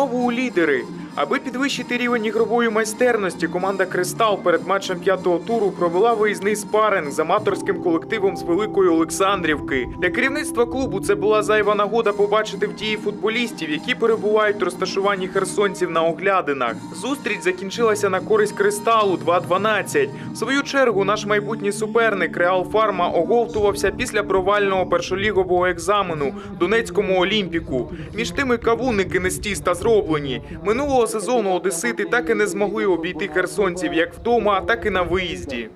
Знову у лідери. Аби підвищити рівень ігрової майстерності, команда Кристал перед матчем п'ятого туру провела виїзний спаринг з аматорським колективом з Великої Олександрівки. Для керівництва клубу це була зайва нагода побачити в дії футболістів, які перебувають в розташуванні херсонців на оглядинах. Зустріч закінчилася на користь кристалу 2-12. В свою чергу наш майбутній суперник Реал Фарма оговтувався після провального першолігового екзамену Донецькому Олімпіку. Між тими кавунники не з тіста зроблені. Минулого сезону одесити так і не змогли обійти херсонців як вдома, так і на виїзді.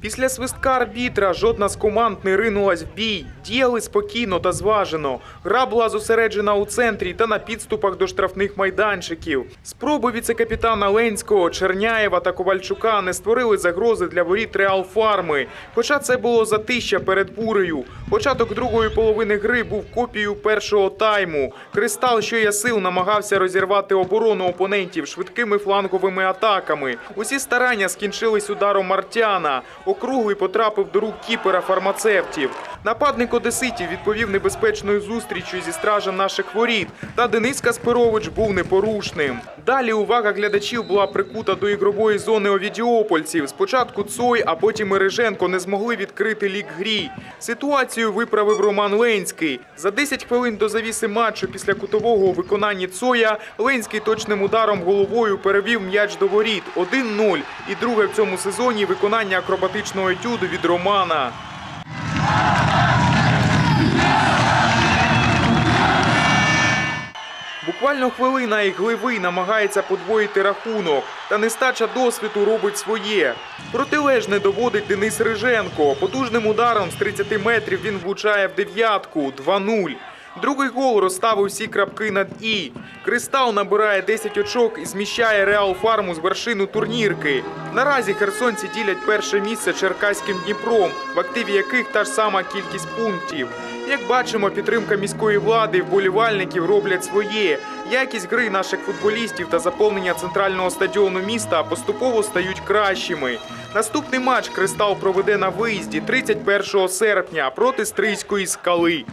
Після свистка арбітра жодна з команд не ринулась в бій. Діяли спокійно та зважено. Гра була зосереджена у центрі та на підступах до штрафних майданчиків. Спроби віцекапітана Ленського, Черняєва та Ковальчука не створили загрози для воріт Реал Фарми. Хоча це було затища перед бурею. Початок другої половини гри був копією першого тайму. Кристал, що є сил, намагався розірвати оборону опонентів швидкими фланговими атаками. Усі старання скінчились ударом Мартяна. Округлий потрапив до рук кіпера фармацевтів. Нападник Одеситів відповів небезпечною зустрічю зі стражем наших воріт. Та Денис Каспирович був непорушним. Далі увага глядачів була прикута до ігрової зони овідіопольців. Спочатку Цой, а потім Мереженко не змогли відкрити лік грі. Ситуацію виправив Роман Ленський. За 10 хвилин до завіси матчу після кутового у виконанні Цоя Ленський точним ударом головою перевів м'яч до воріт 1-0. І друге в цьому сезоні виконання акробатичного етюду від Романа. Буквально хвилина і гливий намагається подвоїти рахунок, та нестача досвіду робить своє. Протилежне доводить Денис Риженко. Потужним ударом з 30 метрів він влучає в дев'ятку 2-0. Другий гол розставив всі крапки над і. Кристал набирає 10 очок і зміщає Реал Фарму з вершину турнірки. Наразі херсонці ділять перше місце черкаським Дніпром, в активі яких та ж сама кількість пунктів. Як бачимо, підтримка міської влади і вболівальників роблять своє. Якість гри наших футболістів та заповнення центрального стадіону міста поступово стають кращими. Наступний матч Кристал проведе на виїзді 31 серпня проти Стрийської скали.